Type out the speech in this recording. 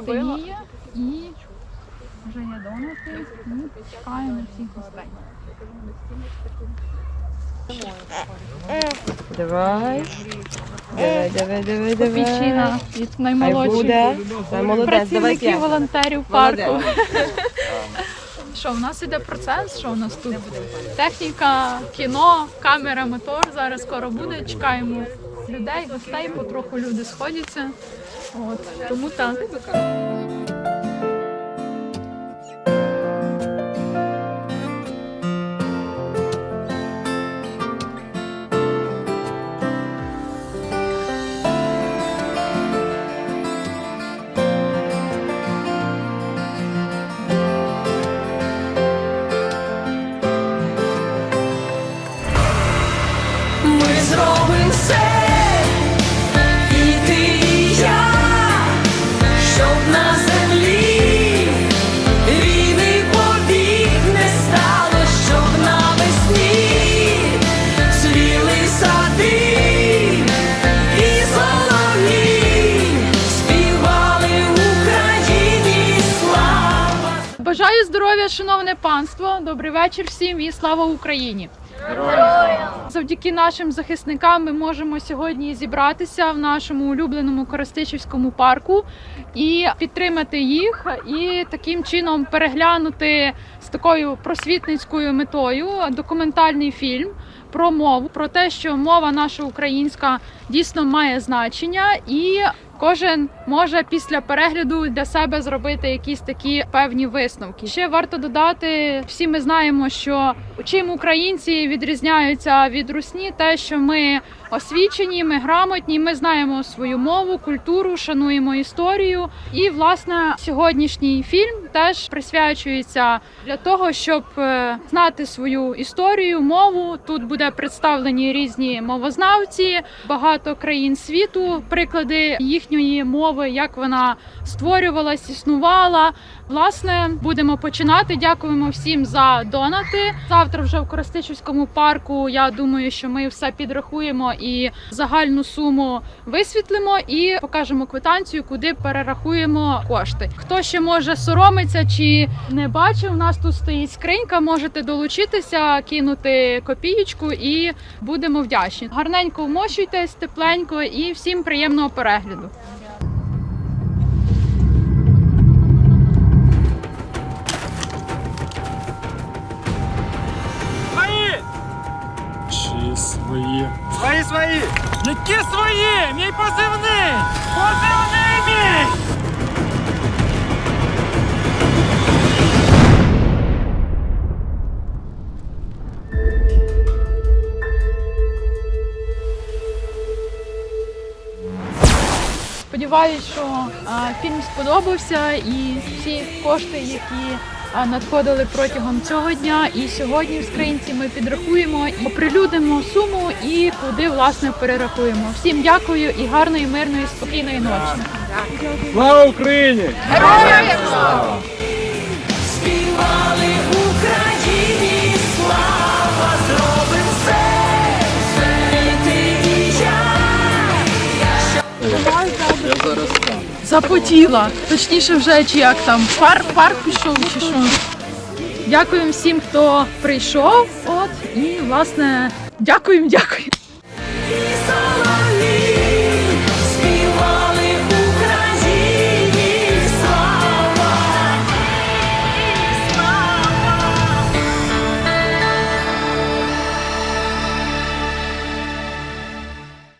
сотеніє і вже є донати. І чекаємо всіх гостей. Давай. Давай, давай, давай, давай. Піщина від наймолодших працівників волонтерів парку. Що в нас іде процес? Що у нас тут? Техніка, кіно, камера, мотор. Зараз скоро буде. Чекаємо людей, гостей, потроху люди сходяться. От тому так. Здоров'я, шановне панство. Добрий вечір всім і слава Україні. Завдяки нашим захисникам ми можемо сьогодні зібратися в нашому улюбленому Коростичівському парку і підтримати їх, і таким чином переглянути з такою просвітницькою метою документальний фільм про мову, про те, що мова наша українська дійсно має значення, і кожен може після перегляду для себе зробити якісь такі певні висновки. Ще варто додати, всі ми знаємо, що чим українці відрізняються від русні, те, що ми освічені, ми грамотні, ми знаємо свою мову, культуру, шануємо історію. І власне сьогоднішній фільм теж присвячується для того, щоб е, знати свою історію, мову. Тут буде представлені різні мовознавці, багато країн світу, приклади їхньої мови, як вона створювалась, існувала. Власне, будемо починати. Дякуємо всім за донати. Завтра вже в Коростичівському парку. Я думаю, що ми все підрахуємо і загальну суму висвітлимо і покажемо квитанцію, куди перерахуємо кошти. Хто ще може соромиться чи не бачив, у нас тут стоїть скринька. Можете долучитися, кинути копієчку і будемо вдячні. Гарненько вмощуйтесь, тепленько і всім приємного перегляду. Чи свої? Свої, свої! Які свої? Мій позивний! Позивний мій! Сподіваюсь, що а, фільм сподобався і всі кошти, які надходили протягом цього дня, і сьогодні в скринці ми підрахуємо і оприлюдимо суму і куди власне перерахуємо. Всім дякую і гарної, мирної, спокійної ночі. Слава Україні! Співали Запотіла, точніше, вже чи як там пар, пар пішов чи що. Дякуємо всім, хто прийшов. От і власне дякуємо, дякуємо.